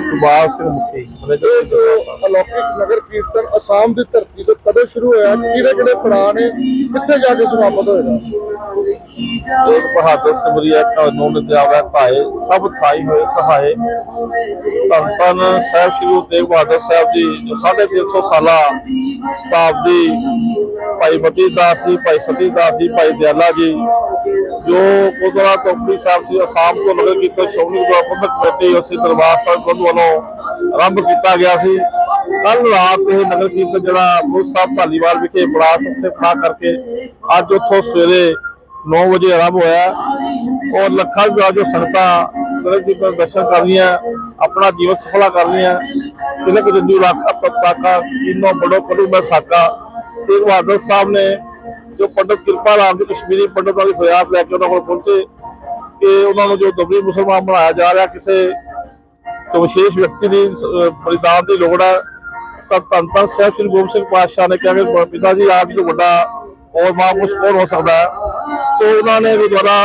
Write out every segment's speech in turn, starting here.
ਇਕਬਾਲ ਸਿੰਘ ਮੁਖੀ। ਇਹ ਜੋ ਅਲੌਕਿਕ ਨਗਰ ਕੀਰਤਨ ਅਸਾਮ ਦੀ ਧਰਤੀ ਤੋਂ ਕਦੋਂ ਸ਼ੁਰੂ ਹੋਇਆ ਕਿਹੜੇ ਕਿਹੜੇ ਪੜਾਅ ਨੇ ਕਿੱਥੇ ਜਾ ਕੇ ਸਮਾਪਤ ਹੋਏਗਾ? ਇੱਕ ਬਹਾਦਰ ਸਿਮਰਿਆ ਕਾਨੂੰਨ ਨਿਤਿਆਵੈ ਭਾਏ ਸਭ ਥਾਈ ਹੋਏ ਸਹਾਏ। ਧੰਨ ਧੰਨ ਸਾਹਿਬ ਸ਼੍ਰੀ ਗੁਰੂ ਤੇਗ ਬਹਾਦਰ ਸਾਹਿਬ ਜੀ ਜੋ 350 ਸਾਲਾ ਸ਼ਤਾਬਦੀ ਭਾਈ ਮਤੀ ਦਾਸ ਜੀ ਭਾਈ ਸਤੀ ਦਾਸ ਜੀ ਭਾਈ ਦਿਆਲਾ ਜੀ ਜੋ ਗੁਰਦੁਆਰਾ ਟੋਪੀ ਸਾਹਿਬ ਜੀ ਅਸਾਮ ਤੋਂ ਨਗਰ ਕੀਰਤਨ ਸ਼੍ਰੋਮਣੀ ਪ੍ਰਬੰਧਕ ਕਮੇਟੀ ਅਸੀਂ ਦਰਬਾਰ ਸਾਹਿਬ ਗੁਰੂ ਵੱਲੋਂ ਆਰੰਭ ਕੀਤਾ ਗਿਆ ਸੀ। ਕੱਲ ਰਾਤ ਇਹ ਨਗਰ ਕੀਰਤਨ ਜਿਹੜਾ ਮੁਰ ਸਾਹਿਬ ਢਾਲੀਵਾਲ ਵਿਖੇ ਬੜਾਸ ਉੱਥੇ ਖੜਾ ਕਰਕੇ ਅੱਜ ਉੱਥੋਂ ਸਵੇਰੇ 9 ਵਜੇ ਆਰੰਭ ਹੋਇਆ। ਔਰ ਲੱਖਾਂ ਦਾ ਜੋ ਸੰਗਤਾਂ ਨਗਰ ਕੀਰਤਨ ਦਰਸ਼ਨ ਕਰ ਰਹੀਆਂ, ਆਪਣਾ ਜੀਵਨ ਸਫਲਾ ਕਰ ਰਹੀਆਂ। ਤਿਲਕ ਜੰਜੂ ਰਾਖਾ ਪਤਾਕਾ ਇਨੋ ਬੜੋ ਕਰੂ ਮੈਂ ਸਾਕਾ ਤੇ ਬਹਾਦਰ ਸਾਹਿਬ ਨੇ ਜੋ ਪੰਡਤ ਕਿਰਪਾ ਰਾਮ ਜੀ ਕਸ਼ਮੀਰੀ ਪੰਡਤਾਂ ਦੀ ਫਰਿਆਦ ਲੈ ਕੇ ਉਹਨਾਂ ਕੋਲ ਪਹੁੰਚੇ ਕਿ ਉਹਨਾਂ ਨੂੰ ਜੋ ਦਬਰੀ ਮੁਸਲਮਾਨ ਬਣਾਇਆ ਜਾ ਰਿਹਾ ਕਿਸੇ ਤੋਂ ਵਿਸ਼ੇਸ਼ ਵਿਅਕਤੀ ਦੀ ਬਲੀਦਾਨ ਦੀ ਲੋੜ ਹੈ, ਤਾਂ ਧੰਨ ਧੰਨ ਸਾਹਿਬ ਸ੍ਰੀ ਗੋਬਿੰਦ ਸਿੰਘ ਪਾਤਸ਼ਾਹ ਨੇ ਕਿਹਾ ਕਿ ਪਿਤਾ ਜੀ, ਆਪ ਜੋ ਵੱਡਾ ਔਰ ਮਹਾਪੁਰਸ਼ ਕੌਣ ਹੋ ਸਕਦਾ ਹੈ? ਤੋਂ ਉਹਨਾਂ ਨੇ ਵੀ ਦੁਆਰਾ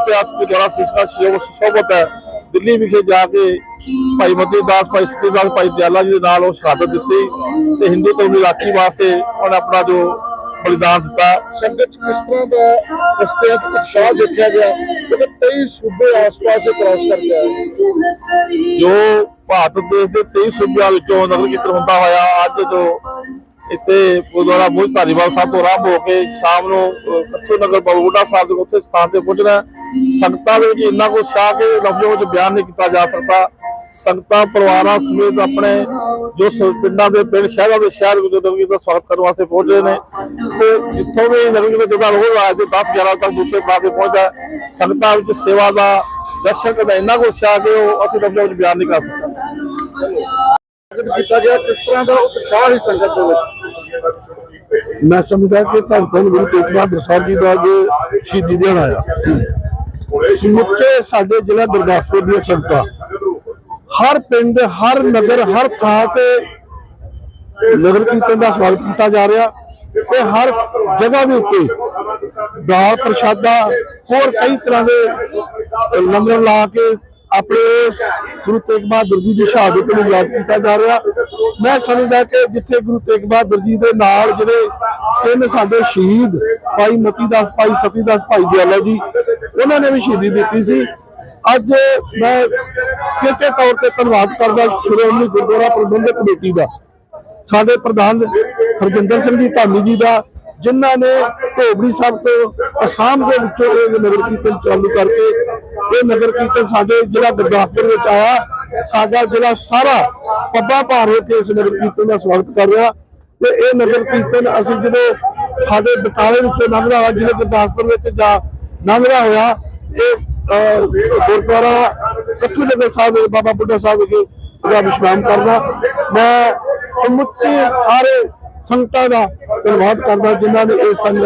ਇਤਿਹਾਸ ਦੇ ਦੁਆਰਾ ਸਿਸਕਾ ਸ਼ੋਭਤ ਹੈ, ਦਿੱਲੀ ਵਿਖੇ ਜਾ ਕੇ ਭਾਈ ਮਤੀ ਦਾਸ, ਭਾਈ ਸਤੀ ਦਾਸ, ਭਾਈ ਦਿਆਲਾ ਜੀ ਦੇ ਨਾਲ ਉਹ ਸ਼ਹਾਦਤ ਦਿੱਤੀ ਤੇ ਹਿੰਦੂ ਧਰਮ ਦੀ ਰਾਖੀ ਵਾਸਤੇ ਉਹਨਾਂ ਆਪਣਾ ਜੋ ਬਲੀਦਾਨ ਦਿੱਤਾ। ਸੰਗਤ ਕਿਸ ਤਰ੍ਹਾਂ ਦਾ ਰਸਤੇ ਦਾ ਉਤਸ਼ਾਹ ਦੇਖਿਆ ਗਿਆ ਕਿਉਂਕਿ 23 ਸੂਬੇ ਆਸ-ਪਾਸ ਇਹ ਕ੍ਰਾਸ ਕਰਕੇ ਆਏ ਜੋ ਭਾਰਤ ਦੇਸ਼ ਦੇ 23 ਸੂਬਿਆਂ ਵਿੱਚੋਂ ਨਗਰ ਕੀਰਤਨ ਹੁੰਦਾ ਹੋਇਆ, ਅੱਜ ਜੋ ਇੱਥੇ ਗੁਰਦੁਆਰਾ ਬੁੱਝ ਧਾਰੀਵਾਲ ਸਾਹਿਬ ਤੋਂ ਆਰੰਭ ਹੋ ਕੇ ਸ਼ਾਮ ਨੂੰ ਕੱਥੂ ਨਗਰ ਬਲਗੋਟਾ ਸਾਹਿਬ ਦੇ ਉੱਥੇ ਸਥਾਨ ਤੇ ਪਹੁੰਚਣਾ, ਸੰਗਤਾਂ ਦੇ ਵਿੱਚ ਇੰਨਾ ਕੁ ਉਤਸ਼ਾਹ ਕਿ ਲਫ਼ਜ਼ਾਂ ਵਿੱਚ ਬਿਆਨ ਨਹੀਂ ਕੀਤਾ ਜਾ ਸਕਦਾ। ਸੰਗਤਾਂ ਪਰਿਵਾਰਾਂ ਸਮੇਤ ਆਪਣੇ ਜੋ ਪਿੰਡਾਂ ਦੇ ਪਿੰਡ ਸ਼ਹਿਰਾਂ ਦੇ ਸ਼ਹਿਰ ਕੀਰਤਨ ਦਾ ਸਵਾਗਤ ਕਰਨ ਵਾਸਤੇ ਪਹੁੰਚ ਰਹੇ ਨੇ ਸੋ ਜਿੱਥੋਂ ਵੀ ਨਗਰ ਕੀਰਤਨ ਜਿਹੜਾ ਰੋਜ਼ ਆਇਆ ਤੇ 10 11 ਤੱਕ ਦੂਸਰੇ ਤੇ ਪਹੁੰਚਦਾ ਹੈ। ਸੰਗਤਾਂ ਵਿੱਚ ਸੇਵਾ ਦਾ ਦਰਸ਼ਕ ਦਾ ਇੰਨਾ ਕੁ ਉਤਸ਼ਾਹ ਕਿ ਉਹ ਅਸੀਂ ਲਫ਼ਜ਼ਾਂ ਵਿੱਚ ਬਿਆਨ ਨਹੀਂ ਕਰ ਸਕਦੇ ਸੰਗਤ ਕੀਤਾ ਗਿਆ ਕਿਸ ਤਰ੍ਹਾਂ ਦਾ ਉਤਸ਼ਾਹ ਹੀ ਸੰਗਤ ਦੇ ਵਿੱਚ ਮੈਂ ਸਮਝਦਾ ਕਿ ਧੰਨ ਧੰਨ ਗੁਰੂ ਤੇਗ ਬਹਾਦਰ ਸਾਹਿਬ ਜੀ ਦਾ ਅੱਜ ਸ਼ਹੀਦੀ ਦਿਹਾੜਾ ਆ ਸਮੁੱਚੇ ਸਾਡੇ ਜ਼ਿਲ੍ਹਾ ਗੁਰਦਾਸਪੁਰ ਦੀਆਂ ਸੰਗਤਾਂ ਹਰ ਪਿੰਡ, ਹਰ ਨਗਰ, ਹਰ ਥਾਂ ਤੇ ਨਗਰ ਕੀਰਤਨ ਦਾ ਸਵਾਗਤ ਕੀਤਾ ਜਾ ਰਿਹਾ ਤੇ ਹਰ ਜਗ੍ਹਾ ਦੇ ਉੱਤੇ ਦਾਲ ਪ੍ਰਸ਼ਾਦਾ, ਹੋਰ ਕਈ ਤਰ੍ਹਾਂ ਦੇ ਲੰਗਰ ਲਾ ਕੇ ਆਪਣੇ ਗੁਰੂ ਤੇਗ ਬਹਾਦਰ ਜੀ ਦੀ ਸ਼ਹਾਦਤ ਨੂੰ ਯਾਦ ਕੀਤਾ ਜਾ ਰਿਹਾ। ਮੈਂ ਸਮਝਦਾ ਕਿ ਜਿੱਥੇ ਗੁਰੂ ਤੇਗ ਬਹਾਦਰ ਜੀ ਦੇ ਨਾਲ ਜਿਹੜੇ ਤਿੰਨ ਸਾਡੇ ਸ਼ਹੀਦ, ਭਾਈ ਮਤੀ ਦਾਸ ਭਾਈ ਸਤੀ ਦਾਸ ਭਾਈ ਦਿਆਲਾ ਜੀ, ਉਹਨਾਂ ਨੇ ਵੀ ਸ਼ਹੀਦੀ ਦਿੱਤੀ ਸੀ। ਅੱਜ ਮੈਂ ਕਿਤੇ ਤੌਰ ਤੇ ਧੰਨਵਾਦ ਕਰਦਾ ਸ਼੍ਰੋਮਣੀ ਗੁਰਦੁਆਰਾ ਪ੍ਰਬੰਧਕ ਕਮੇਟੀ ਦਾ, ਸਾਡੇ ਪ੍ਰਧਾਨ ਹਰਜਿੰਦਰ ਸਿੰਘ ਜੀ ਧਾਮੀ ਜੀ ਦਾ, ਜਿਨ੍ਹਾਂ ਨੇ ਢੋਬੜੀ ਸਾਹਿਬ ਤੋਂ ਅਸਾਮ ਦੇ ਵਿੱਚੋਂ ਇਹ ਨਗਰ ਕੀਰਤਨ ਚਾਲੂ ਕਰਕੇ, ਇਹ ਨਗਰ ਕੀਰਤਨ ਸਾਡੇ ਜ਼ਿਲ੍ਹਾ ਗੁਰਦਾਸਪੁਰ ਵਿੱਚ ਆਇਆ, ਸਾਡਾ ਜ਼ਿਲ੍ਹਾ ਸਾਰਾ ਪੱਬਾ ਭਾਰ ਹੋ ਕੇ ਇਸ ਨਗਰ ਕੀਰਤਨ ਦਾ ਸਵਾਗਤ ਕਰ ਰਿਹਾ। ਤੇ ਇਹ ਨਗਰ ਕੀਰਤਨ ਅਸੀਂ ਜਦੋਂ ਸਾਡੇ ਬਟਾਲੇ ਵਿੱਚੋਂ ਲੰਘਦਾ ਹੋਇਆ, ਜ਼ਿਲ੍ਹਾ ਗੁਰਦਾਸਪੁਰ ਵਿੱਚ ਜਾ ਲੰਘਦਾ ਹੋਇਆ, ਇਹ ਗੁਰਦੁਆਰਾ ਕੱਥੂ ਨਗਰ ਸਾਹਿਬ ਦੇ ਬਾਬਾ ਬੁੱਢਾ ਸਾਹਿਬ ਵਿਖੇ ਉਹਦਾ ਵਿਸ਼ਰਾਮ ਕਰਦਾ। ਮੈਂ ਸਮੁੱਚੇ ਸਾਰੇ ਸੰਗਤਾਂ ਦਾ ਧੰਨਵਾਦ ਕਰਦਾ ਜਿਨ੍ਹਾਂ ਨੇ ਇਸ ਸੰਗ,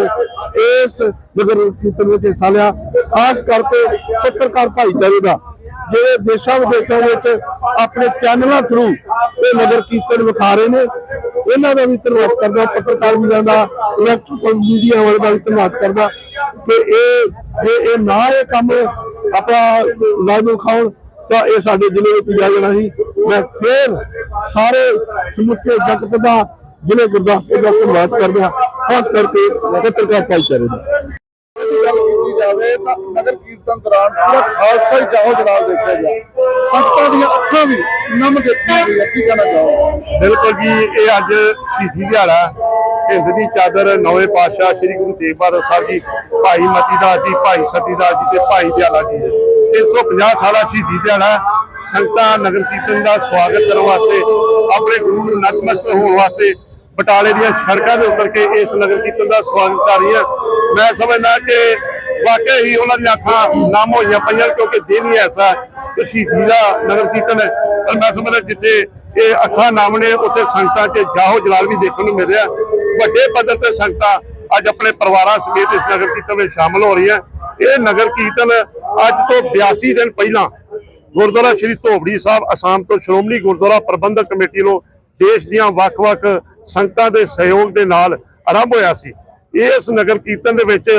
ਇਸ ਨਗਰ ਕੀਰਤਨ ਵਿੱਚ ਹਿੱਸਾ ਲਿਆ। ਖਾਸ ਕਰਕੇ ਪੱਤਰਕਾਰ ਭਾਈਚਾਰੇ ਦਾ, ਜਿਹੜੇ ਦੇਸ਼ਾਂ ਵਿਦੇਸ਼ਾਂ ਵਿੱਚ ਆਪਣੇ ਚੈਨਲਾਂ ਥਰੂ ਇਹ ਨਗਰ ਕੀਰਤਨ ਵਿਖਾ ਰਹੇ ਨੇ, ਇਹਨਾਂ ਦਾ ਵੀ ਧੰਨਵਾਦ ਕਰਦਾ। ਪੱਤਰਕਾਰ ਵੀਰਾਂ ਦਾ ਇਲੈਕਟ੍ਰਿਕਲ ਮੀਡੀਆ ਵਾਲੇ ਦਾ ਵੀ ਧੰਨਵਾਦ ਕਰਦਾ ਕਿ ਇਹ ਇਹ ਇਹ ਨਾ ਇਹ ਕੰਮ ਆਪਣਾ ਲਾਈਵ ਖਾਉਣ ਤਾਂ ਇਹ ਸਾਡੇ ਜ਼ਿਲ੍ਹੇ ਵਿੱਚ ਜਾ ਜਾਣਾ ਸੀ। ਮੈਂ ਫੇਰ ਸਾਰੇ ਸਮੁੱਚੇ ਜਗਤ ਦਾ ਜ਼ਿਲ੍ਹੇ ਗੁਰਦਾਸਪੁਰ ਦਾ ਧੰਨਵਾਦ ਕਰਦਾ ਖਾਸ ਕਰਕੇ ਪੱਤਰਕਾਰ ਭਾਈਚਾਰੇ ਦਾ। ਦੀ ਗੱਲ ਕੀਤੀ ਜਾਵੇ ਤਾਂ ਨਗਰ ਕੀਰਤਨ ਦੌਰਾਨ ਪੂਰਾ ਖਾਲਸਾ ਹੀ ਜਾਹੋ ਜਲਾਲ ਦੇਖਿਆ ਗਿਆ। ਸੰਗਤਾਂ ਦੀਆਂ ਅੱਖਾਂ ਵੀ ਨਮ ਦੇਖੀਆਂ ਗਈਆਂ ਕੀ ਕਹਿਣਾ ਚਾਹੋਗੇ? ਬਿਲਕੁਲ ਜੀ ਇਹ ਅੱਜ ਸ਼ਹੀਦੀ ਦਿਹਾੜਾ ਹਿੰਦ ਦੀ ਚਾਦਰ ਨੌਵੇਂ ਪਾਤਸ਼ਾਹ ਸ੍ਰੀ ਗੁਰੂ ਤੇਗ ਬਹਾਦਰ ਸਾਹਿਬ ਜੀ ਭਾਈ ਮਤੀ ਦਾਸ ਜੀ, ਭਾਈ ਸਤੀ ਦਾਸ ਜੀ ਤੇ ਭਾਈ ਦਿਆਲਾ ਜੀ ਦੇ। 350 ਸਾਲਾ ਸ਼ਹੀਦੀ ਦਿਹਾੜਾ ਸੰਗਤਾਂ ਨਗਰ ਕੀਰਤਨ ਦਾ ਸਵਾਗਤ ਕਰਨ ਵਾਸਤੇ, ਆਪਣੇ ਗੁਰੂ ਨੂੰ ਨਤਮਸਤਕ ਹੋਣ ਵਾਸਤੇ ਬਟਾਲੇ ਦੀਆਂ ਸੜਕਾਂ ਦੇ ਉੱਤਰ ਕੇ ਇਸ ਨਗਰ ਕੀਰਤਨ ਦਾ ਸਵਾਗਤ ਕਰ ਰਹੀਆਂ ਮੈਂ ਸਮਝਦਾ ਕਿ ਵਾਕਿਆ ਹੀ ਉਹਨਾਂ ਦੀਆਂ ਅੱਖਾਂ ਨਾਮ ਹੋਈਆਂ ਪਈਆਂ ਕਿਉਂਕਿ ਦਿਨ ਹੀ ਐਸਾ ਕਿ ਸ਼ਹੀਦੀ ਦਾ ਨਗਰ ਕੀਰਤਨ ਹੈ। ਪਰ ਮੈਂ ਸਮਝਦਾ ਜਿੱਥੇ ਇਹ ਅੱਖਾਂ ਨਾਮ ਨੇ, ਉੱਥੇ ਸੰਗਤਾਂ 'ਚ ਜਾਹੋ ਜਲਾਲ ਵੀ ਦੇਖਣ ਨੂੰ ਮਿਲ ਰਿਹਾ ਵੱਡੇ ਪੱਧਰ ਤੇ ਸੰਗਤਾਂ ਅੱਜ ਆਪਣੇ ਪਰਿਵਾਰਾਂ ਸਮੇਤ ਇਸ ਨਗਰ ਕੀਰਤਨ ਵਿੱਚ ਸ਼ਾਮਲ ਹੋ ਰਹੀਆਂ। ਇਹ ਨਗਰ ਕੀਰਤਨ ਅੱਜ ਤੋਂ 82 ਦਿਨ ਪਹਿਲਾਂ ਗੁਰਦੁਆਰਾ ਸ਼੍ਰੀ ਧੋਬੜੀ ਸਾਹਿਬ ਅਸਾਮ ਤੋਂ ਸ਼੍ਰੋਮਣੀ ਗੁਰਦੁਆਰਾ ਪ੍ਰਬੰਧਕ ਕਮੇਟੀ ਵੱਲੋਂ ਦੇਸ਼ ਦੀਆਂ ਵੱਖ-ਵੱਖ ਸੰਗਤਾਂ ਦੇ ਸਹਿਯੋਗ ਦੇ ਨਾਲ ਆਰੰਭ ਹੋਇਆ ਸੀ। ਇਸ ਨਗਰ ਕੀਰਤਨ ਦੇ ਵਿੱਚ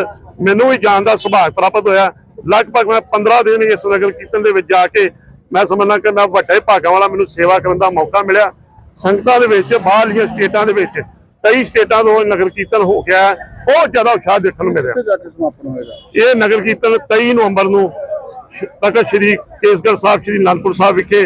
ਮੈਨੂੰ ਵੀ ਜਾਣ ਦਾ ਸੁਭਾਗ ਪ੍ਰਾਪਤ ਹੋਇਆ। ਲਗਭਗ ਮੈਂ 15 ਦਿਨ ਇਸ ਨਗਰ ਕੀਰਤਨ ਦੇ ਵਿੱਚ ਜਾ ਕੇ ਮੈਂ ਸਮਝਦਾ ਕਿ ਮੈਂ ਵੱਡੇ ਭਾਗਾਂ ਵਾਲਾ ਮੈਨੂੰ ਸੇਵਾ ਕਰਨ ਦਾ ਮੌਕਾ ਮਿਲਿਆ। ਸੰਗਤਾਂ ਦੇ ਵਿੱਚ ਬਾਹਰਲੀਆਂ ਸਟੇਟਾਂ ਦੇ ਵਿੱਚ ਕਈ ਸਟੇਟਾਂ ਤੋਂ ਨਗਰ ਕੀਰਤਨ ਹੋ ਗਿਆ ਹੈ। ਬਹੁਤ ਜ਼ਿਆਦਾ ਉਤਸ਼ਾਹ ਦੇਖਣ ਨੂੰ ਮਿਲਿਆ। ਕਿੱਥੇ ਜਾ ਕੇ ਸਮਾਪਨ ਹੋਏਗਾ ਇਹ ਨਗਰ ਕੀਰਤਨ 23 ਨਵੰਬਰ ਨੂੰ ਤਖਤ ਸ੍ਰੀ ਕੇਸਗੜ੍ਹ ਸਾਹਿਬ ਸ੍ਰੀ ਅਨੰਦਪੁਰ ਸਾਹਿਬ ਵਿਖੇ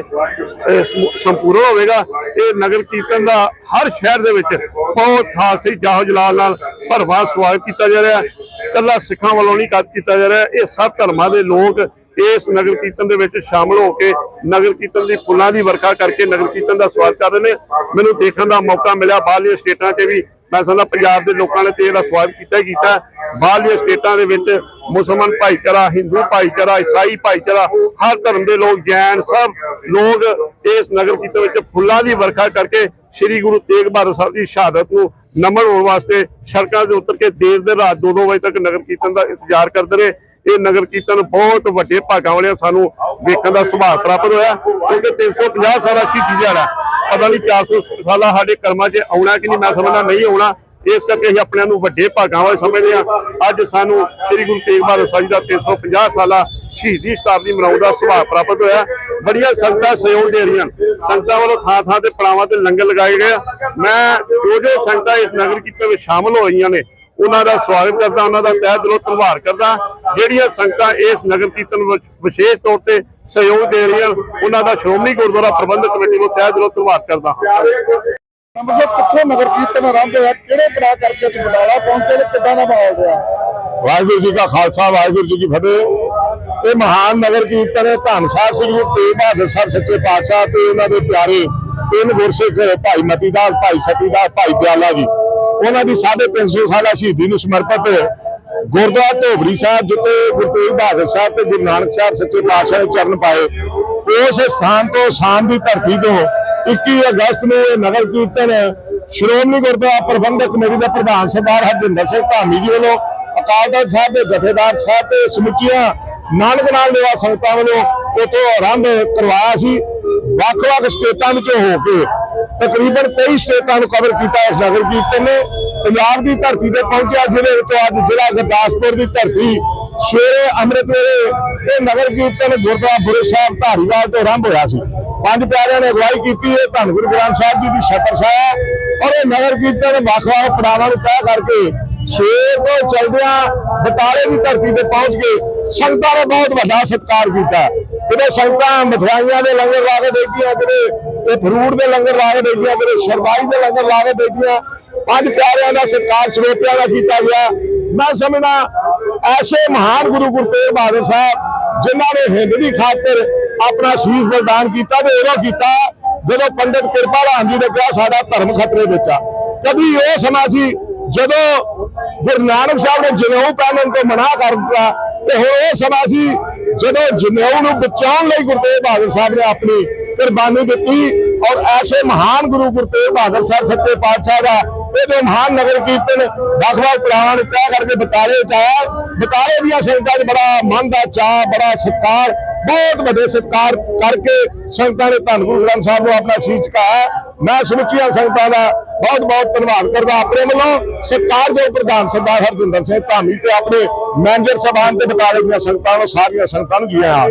ਸੰਪੂਰਨ ਹੋਵੇਗਾ। ਇਹ ਨਗਰ ਕੀਰਤਨ ਦਾ ਹਰ ਸ਼ਹਿਰ ਦੇ ਵਿੱਚ ਬਹੁਤ ਖਾਲਸੀ ਜਾਹੋ ਜਲਾਲ ਨਾਲ ਭਰਵਾਂ ਸਵਾਗਤ ਕੀਤਾ ਜਾ ਰਿਹਾ। ਹੈ ਕੱਲਾ ਸਿੱਖਾਂ ਵੱਲੋਂ ਨਹੀਂ ਕੀਤਾ ਜਾ ਰਿਹਾ। ਇਹ ਸਭ ਧਰਮਾਂ ਦੇ ਲੋਕ ਇਸ ਨਗਰ ਕੀਰਤਨ ਦੇ ਵਿੱਚ ਸ਼ਾਮਲ ਹੋ ਕੇ ਨਗਰ ਕੀਰਤਨ ਦੀ ਫੁੱਲਾਂ ਦੀ ਵਰਖਾ ਕਰਕੇ ਨਗਰ ਕੀਰਤਨ ਦਾ ਸਵਾਗਤ ਕਰ ਰਹੇ ਨੇ। ਮੈਨੂੰ ਦੇਖਣ ਦਾ ਮੌਕਾ ਮਿਲਿਆ। ਬਾਹਰਲੀਆਂ ਸਟੇਟਾਂ ਤੇ ਵੀ ਮੈਂ ਸਮਝਦਾ ਪੰਜਾਬ ਦੇ ਲੋਕਾਂ ਨੇ ਤੇ ਇਹਦਾ ਸਵਾਗਤ ਕੀਤਾ ਕੀਤਾ। ਬਾਹਰਲੀਆਂ ਸਟੇਟਾਂ ਦੇ ਵਿੱਚ ਮੁਸਲਮਾਨ ਭਾਈਚਾਰਾ, ਹਿੰਦੂ ਭਾਈਚਾਰਾ, ਈਸਾਈ ਭਾਈਚਾਰਾ, ਹਰ ਧਰਮ ਦੇ ਲੋਕ, ਜੈਨ ਸਭ ਲੋਕ ਇਸ ਨਗਰ ਕੀਰਤਨ ਵਿੱਚ ਫੁੱਲਾਂ ਦੀ ਵਰਖਾ ਕਰਕੇ ਸ੍ਰੀ ਗੁਰੂ ਤੇਗ ਬਹਾਦਰ ਸਾਹਿਬ ਦੀ ਸ਼ਹਾਦਤ ਨੂੰ ਨਮਨ ਹੋਣ ਵਾਸਤੇ ਸੜਕਾਂ ਤੇ ਉਤਰ ਕੇ ਦੇਰ ਦੇ ਰਾਤ 2-2 ਵਜੇ ਤੱਕ ਨਗਰ ਕੀਰਤਨ ਦਾ ਇੰਤਜ਼ਾਰ ਕਰਦੇ ਰਹੇ ਇਹ ਨਗਰ ਕੀਰਤਨ ਬਹੁਤ ਵੱਡੇ ਭਾਗਾਂ ਵਾਲਿਆਂ ਸਾਨੂੰ ਵੇਖਣ ਦਾ ਸੁਭਾਗ ਪ੍ਰਾਪਤ ਹੋਇਆ, ਕਿਉਂਕਿ 350 ਸਾਲਾ ਸ਼ਹੀਦੀ ਦਿਹਾੜਾ, ਪਤਾ ਨਹੀਂ 400 ਸਾਲਾ ਸਾਡੇ ਕਰਮਾਂ 'ਚ ਆਉਣਾ ਕਿ ਨਹੀਂ, ਮੈਂ ਸਮਝਦਾ ਨਹੀਂ ਆਉਣਾ। ਇਸ ਕਰਕੇ ਅਸੀਂ ਆਪਣਿਆਂ ਨੂੰ ਵੱਡੇ ਭਾਗਾਂ ਵਾਲੇ ਸਮਝਦੇ ਹਾਂ। ਅੱਜ ਸਾਨੂੰ ਸ੍ਰੀ ਗੁਰੂ ਤੇਗ ਬਹਾਦਰ ਸਾਹਿਬ ਜੀ ਦਾ 350 ਸਾਲਾ ਸ਼ਹੀਦੀ ਸ਼ਤਾਬਦੀ ਮਨਾਉਣ ਦਾ ਸੁਭਾਗ ਪ੍ਰਾਪਤ ਹੋਇਆ। ਬੜੀਆਂ ਸੰਗਤਾਂ ਸਹਿਯੋਗ ਦੇ ਰਹੀਆਂ ਸੰਗਤਾਂ ਵੱਲੋਂ ਥਾਂ ਥਾਂ ਤੇ ਪੜਾਵਾਂ ਤੇ ਲੰਗਰ ਲਗਾਏ ਗਏ ਮੈਂ ਜੋ ਜੋ ਸੰਗਤਾਂ ਇਸ ਨਗਰ ਕੀਰਤਨ ਵਿੱਚ ਸ਼ਾਮਲ ਹੋ ਰਹੀਆਂ ਨੇ, ਉਹਨਾਂ ਦਾ ਸਵਾਗਤ ਕਰਦਾ, ਉਹਨਾਂ ਦਾ ਤਹਿ ਦਿਲੋਂ ਧੰਨਵਾਦ ਕਰਦਾ। ਜਿਹੜੀਆਂ ਸੰਗਤਾਂ ਇਸ ਨਗਰ ਕੀਰਤਨ ਵਿੱਚ ਵਿਸ਼ੇਸ਼ ਤੌਰ ਤੇ ਸਹਿਯੋਗ ਦੇ ਰਹੀਆਂ ਉਹਨਾਂ ਦਾ ਸ਼੍ਰੋਮਣੀ ਗੁਰਦੁਆਰਾ ਪ੍ਰਬੰਧਕ ਕਮੇਟੀ ਨੂੰ ਤਹਿ ਦਿਲੋਂ ਧੰਨਵਾਦ ਕਰਦਾ ਹਾਂ। ਨੰਬਰ ਸਾਹਿਬ ਕਿੱਥੋਂ ਨਗਰ ਕੀਰਤਨ ਆਰੰਭ ਹੋਇਆ ਕਿਹੜੇ ਬਣਾ ਕਰਕੇ ਤੇ ਬਟਾਲਾ ਪਹੁੰਚੇ ਤੇ ਕਿੱਦਾਂ ਦਾ ਮਾਹੌਲ ਰਿਹਾ? ਵਾਹਿਗੁਰੂ ਜੀ ਕਾ ਖਾਲਸਾ ਵਾਹਿਗੁਰੂ ਜੀ ਕੀ ਫਤਿਹ। ਇਹ ਮਹਾਨ ਨਗਰ ਕੀਰਤਨ ਧੰਨ ਸਾਹਿਬ ਸ੍ਰੀ ਗੁਰੂ ਤੇਗ ਬਹਾਦਰ ਸਾਹਿਬ ਸੱਚੇ ਪਾਤਸ਼ਾਹ ਤੇ ਉਹਨਾਂ ਦੇ ਪਿਆਰੇ ਤਿੰਨ ਗੁਰਸਿੱਖ ਭਾਈ ਮਤੀਦਾਸ ਭਾਈ ਸਤੀਦਾਸ ਭਾਈ ਦਿਆਲਾ ਜੀ। ਉਹਨਾਂ ਦੀ 350 ਸਾਲਾ ਸ਼ਹੀਦੀ ਨੂੰ ਸਮਰਪਿਤ ਗੁਰਦੁਆਰਾ ਧੋਬਰੀ ਸਾਹਿਬ, ਜਿੱਥੇ ਗੁਰੂ ਤੇਗ ਬਹਾਦਰ ਸਾਹਿਬ ਤੇ ਗੁਰੂ ਨਾਨਕ ਸਾਹਿਬ ਸੱਚੇ ਪਾਤਸ਼ਾਹ ਦੇ ਚਰਨ ਪਾਏ, ਉਸ ਸਥਾਨ ਤੋਂ ਸ਼ਾਮ ਦੀ ਧਰਤੀ ਤੋਂ 21 ਅਗਸਤ ਨੂੰ ਇਹ ਨਗਰ ਕੀਰਤਨ ਸ਼੍ਰੋਮਣੀ ਗੁਰਦੁਆਰਾ ਪ੍ਰਬੰਧਕ ਕਮੇਟੀ ਦੇ ਪ੍ਰਧਾਨ ਸਰਦਾਰ ਹਰਜਿੰਦਰ ਸਿੰਘ ਧਾਮੀ ਜੀ ਵੱਲੋਂ ਅਕਾਲ ਤਖਤ ਸਾਹਿਬ ਦੇ ਜਥੇਦਾਰ ਸਾਹਿਬ ਤੇ ਸਮੁੱਚੀਆਂ ਨਾਨਕ ਨਾਲ ਨਿਵਾਸ ਸੰਗਤਾਂ ਵੱਲੋਂ ਉਥੋਂ ਆਰੰਭ ਕਰਵਾਇਆ ਸੀ। ਵੱਖ-ਵੱਖ ਸਟੇਟਾਂ ਵਿੱਚੋਂ ਹੋ ਕੇ ਤਕਰੀਬਨ 23 ਸਟੇਟਾਂ ਨੂੰ ਕਵਰ ਕੀਤਾ ਇਸ ਨਗਰ ਕੀਰਤਨ ਨੇ। ਪੰਜਾਬ ਦੀ ਧਰਤੀ ਤੇ ਪਹੁੰਚਿਆ ਜ਼ਿਲ੍ਹੇ ਵਿੱਚੋਂ ਅੱਜ ਜ਼ਿਲ੍ਹਾ ਗੁਰਦਾਸਪੁਰ ਦੀ ਧਰਤੀ। ਸਵੇਰੇ ਅੰਮ੍ਰਿਤ ਵੇਲੇ ਇਹ ਨਗਰ ਕੀਰਤਨ ਗੁਰਦੁਆਰਾ ਬੁਰੇ ਸਾਹਿਬ ਧਾਰੀਵਾਲ ਤੋਂ ਆਰੰਭ ਹੋਇਆ ਸੀ। ਪੰਜ ਪਿਆਰਿਆਂ ਨੇ ਅਗਵਾਈ ਕੀਤੀ ਹੈ ਧੰਨ ਗੁਰੂ ਗ੍ਰੰਥ ਸਾਹਿਬ ਜੀ ਦੀ ਛਤਰ ਛਾਇਆ ਔਰ ਇਹ ਨਗਰ ਕੀਰਤਨ ਵੱਖ-ਵੱਖ ਪੜਾਵਾਂ ਨੂੰ ਤੈਅ ਕਰਕੇ ਸ਼ੇਰ ਤੋਂ ਚਲਦਿਆਂ ਬਟਾਲੇ ਦੀ ਧਰਤੀ ਤੇ ਪਹੁੰਚ ਕੇ ਸੰਗਤਾਂ ਨੇ ਬਹੁਤ ਵੱਡਾ ਸਤਿਕਾਰ ਕੀਤਾ ਕਿਤੇ ਸੰਗਤਾਂ ਮਠਿਆਈਆਂ ਦੇ ਲੰਗਰ ਲਾ ਕੇ ਬੈਠੀਆਂ ਕਿਤੇ ਇਹ ਫਰੂਟ ਦੇ ਲੰਗਰ ਲਾ ਕੇ ਬੈਠੀਆਂ ਕਿਤੇ ਸ਼ਰਬਾਈ ਦੇ ਲੰਗਰ ਲਾ ਕੇ ਬੈਠੀਆਂ ਪੰਜ ਪਿਆਰਿਆਂ ਦਾ ਸਤਿਕਾਰ ਸਰੋਪਿਆਂ ਦਾ ਕੀਤਾ ਗਿਆ। ਮੈਂ ਸਮਝਦਾ ਐਸੇ ਮਹਾਨ ਗੁਰੂ ਗੁਰੂ ਤੇਗ ਬਹਾਦਰ ਸਾਹਿਬ, ਜਿਨ੍ਹਾਂ ਨੇ ਹਿੰਦ ਦੀ ਖਾਤਰ ਆਪਣਾ ਸੀਸ ਬਲਿਦਾਨ ਕੀਤਾ ਤੇ ਉਦੋਂ ਕੀਤਾ, ਜਦੋਂ ਪੰਡਿਤ ਕਿਰਪਾ ਰਾਮ ਜੀ ਨੇ ਕਿਹਾ, ਸਾਡਾ ਧਰਮ ਖਤਰੇ ਵਿੱਚ ਆ। ਕਦੀ ਉਹ ਸਮਾਂ ਸੀ ਜਦੋਂ ਗੁਰੂ ਨਾਨਕ ਸਾਹਿਬ ਨੇ ਜਨੇਊ ਪਹਿਨਣ ਤੋਂ ਮਨਾ ਕਰ ਦਿੱਤਾ, ਤੇ ਹੁਣ ਉਹ ਸਮਾਂ ਸੀ ਜਦੋਂ ਜਨੇਊ ਨੂੰ ਬਚਾਉਣ ਲਈ ਗੁਰੂ ਤੇਗ ਬਹਾਦਰ ਸਾਹਿਬ ਨੇ ਆਪਣੀ ਕੁਰਬਾਨੀ ਦਿੱਤੀ। ਔਰ ਐਸੇ ਮਹਾਨ ਗੁਰੂ ਗੁਰੂ ਤੇਗ ਬਹਾਦਰ ਸਾਹਿਬ ਸੱਚੇ ਪਾਤਸ਼ਾਹ ਦਾ ਇਹਦੇ ਮਹਾਨ ਨਗਰ ਕੀਰਤਨ ਵੱਖ-ਵੱਖ ਪੜਾਵਾਂ ਨੂੰ ਤੈਅ ਕਰਕੇ ਬਤਾਲੇ ਚ ਆਇਆ। ਬਤਾਲੇ ਦੀਆਂ ਸੰਗਤਾਂ 'ਚ ਬੜਾ ਮਨ ਦਾ ਚਾਹ ਬੜਾ ਸਤਿਕਾਰ, ਬਹੁਤ ਵੱਡੇ ਸਤਿਕਾਰ ਕਰਕੇ ਸੰਗਤਾਂ ਨੇ ਧੰਨ ਗੁਰੂ ਗ੍ਰੰਥ ਸਾਹਿਬ ਨੂੰ ਆਪਣਾ ਸੀਸ ਝੁਕਾਇਆ ਮੈਂ ਸਮੁੱਚੀਆਂ ਸੰਗਤਾਂ ਦਾ ਬਹੁਤ ਬਹੁਤ ਧੰਨਵਾਦ ਕਰਦਾ ਆਪਣੇ ਵੱਲੋਂ। ਸਤਿਕਾਰਯੋਗ ਪ੍ਰਧਾਨ ਸਰਦਾਰ ਹਰਜਿੰਦਰ ਸਿੰਘ ਧਾਮੀ ਤੇ ਆਪਣੇ ਮੈਨੇਜਰ ਸਾਹਿਬਾਨ ਤੇ ਬਟਾਲੇ ਦੀਆਂ ਸੰਗਤਾਂ ਨੂੰ, ਸਾਰੀਆਂ ਸੰਗਤਾਂ ਨੂੰ ਜੀ ਆਇਆਂ